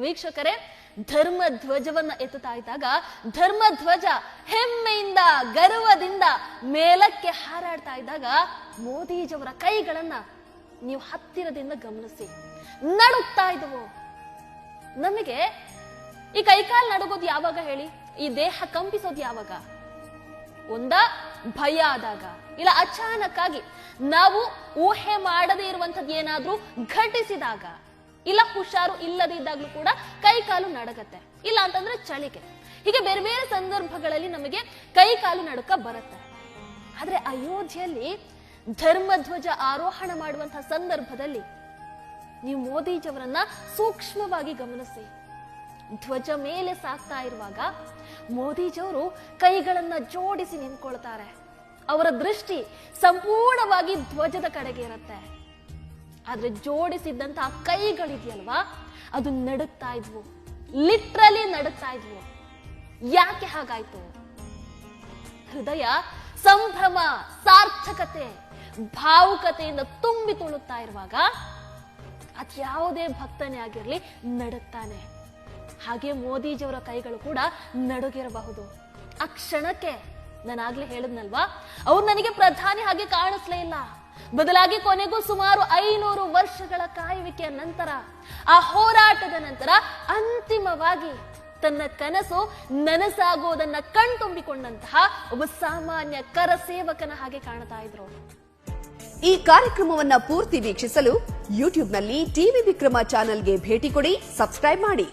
ವೀಕ್ಷಕರೇ, ಧರ್ಮ ಧ್ವಜವನ್ನ ಎತ್ತುತ್ತಾ ಇದ್ದಾಗ ಧರ್ಮ ಧ್ವಜ ಹೆಮ್ಮೆಯಿಂದ, ಗರ್ವದಿಂದ ಮೇಲಕ್ಕೆ ಹಾರಾಡ್ತಾ ಇದ್ದಾಗ ಮೋದಿಜಿಯವರ ಕೈಗಳನ್ನ ನೀವು ಹತ್ತಿರದಿಂದ ಗಮನಿಸಿ. ನಡುತ್ತಾ ಇದ್ವು. ನಮಗೆ ಈ ಕೈಕಾಲು ನಡುಗೋದು ಯಾವಾಗ ಹೇಳಿ? ಈ ದೇಹ ಕಂಪಿಸೋದು ಯಾವಾಗ? ಒಂದ ಭಯ ಆದಾಗ. ಇಲ್ಲ ಅಚಾನಕ್ ಆಗಿ ನಾವು ಊಹೆ ಮಾಡದೇ ಇರುವಂತದ್ದು ಏನಾದ್ರೂ ಘಟಿಸಿದಾಗ. ಇಲ್ಲ ಹುಷಾರು ಇಲ್ಲದಿದ್ದಾಗ್ಲೂ ಕೂಡ ಕೈ ಕಾಲು ನಡಗತ್ತೆ. ಇಲ್ಲ ಅಂತಂದ್ರೆ ಚಳಿಕೆ ಹೀಗೆ ಬೇರೆ ಬೇರೆ ಸಂದರ್ಭಗಳಲ್ಲಿ ನಮಗೆ ಕೈ ಕಾಲು ನಡುಕ ಬರುತ್ತೆ. ಆದ್ರೆ ಅಯೋಧ್ಯೆಯಲ್ಲಿ ಧರ್ಮಧ್ವಜ ಆರೋಹಣ ಮಾಡುವಂತಹ ಸಂದರ್ಭದಲ್ಲಿ ನೀವು ಮೋದಿಜಿಯವರನ್ನ ಸೂಕ್ಷ್ಮವಾಗಿ ಗಮನಿಸಿ. ಧ್ವಜ ಮೇಲೆ ಸಾಕ್ತಾ ಇರುವಾಗ ಮೋದಿಜಿಯವರು ಕೈಗಳನ್ನ ಜೋಡಿಸಿ ನಿಂತ್ಕೊಳ್ತಾರೆ. ಅವರ ದೃಷ್ಟಿ ಸಂಪೂರ್ಣವಾಗಿ ಧ್ವಜದ ಕಡೆಗೆ ಇರುತ್ತೆ. ಆದ್ರೆ ಜೋಡಿಸಿದ್ದಂತಹ ಕೈಗಳಿದೆಯಲ್ವಾ? ಅದು ನಡುಕ್ತಾ ಇದ್ವು. ಲಿಟ್ರಲಿ ನಡುಕ್ತಾ ಇದ್ವು. ಯಾಕೆ ಹಾಗಾಯ್ತು? ಹೃದಯ ಸಂಭ್ರಮ, ಸಾರ್ಥಕತೆ, ಭಾವುಕತೆಯಿಂದ ತುಂಬಿ ತುಳುತ್ತಾ ಇರುವಾಗ ಅದ್ಯಾವುದೇ ಭಕ್ತನೇ ಆಗಿರ್ಲಿ ನಡುತ್ತಾನೆ ಹಾಗೆ ಮೋದಿಜಿಯವರ ಕೈಗಳು ಕೂಡ ನಡುಗಿರಬಹುದು. ಆ ಕ್ಷಣಕ್ಕೆ ನಾನಾಗ್ಲೇ ಹೇಳಿದ್ನಲ್ವಾ? ಅವ್ರು ನನಗೆ ಪ್ರಧಾನಿ ಹಾಗೆ ಕಾಣಿಸ್ಲೇ ಇಲ್ಲ. ಬದಲಾಗಿ ಕೊನೆಗೂ ಸುಮಾರು ಐನೂರು ವರ್ಷಗಳ ಕಾಯುವಿಕೆಯ ನಂತರ, ಆ ಹೋರಾಟದ ನಂತರ ಅಂತಿಮವಾಗಿ ತನ್ನ ಕನಸು ನನಸಾಗುವುದನ್ನ ಕಣ್ತುಂಬಿಕೊಂಡಂತಹ ಒಬ್ಬ ಸಾಮಾನ್ಯ ಕರಸೇವಕನ ಹಾಗೆ ಕಾಣ್ತಾ ಇದ್ರು ಈ ಕಾರ್ಯಕ್ರಮವನ್ನ ಪೂರ್ತಿ ವೀಕ್ಷಿಸಲು ಯೂಟ್ಯೂಬ್ನಲ್ಲಿ ಟಿವಿ ವಿಕ್ರಮ ಚಾನೆಲ್ಗೆ ಭೇಟಿ ಕೊಡಿ, ಸಬ್ಸ್ಕ್ರೈಬ್ ಮಾಡಿ.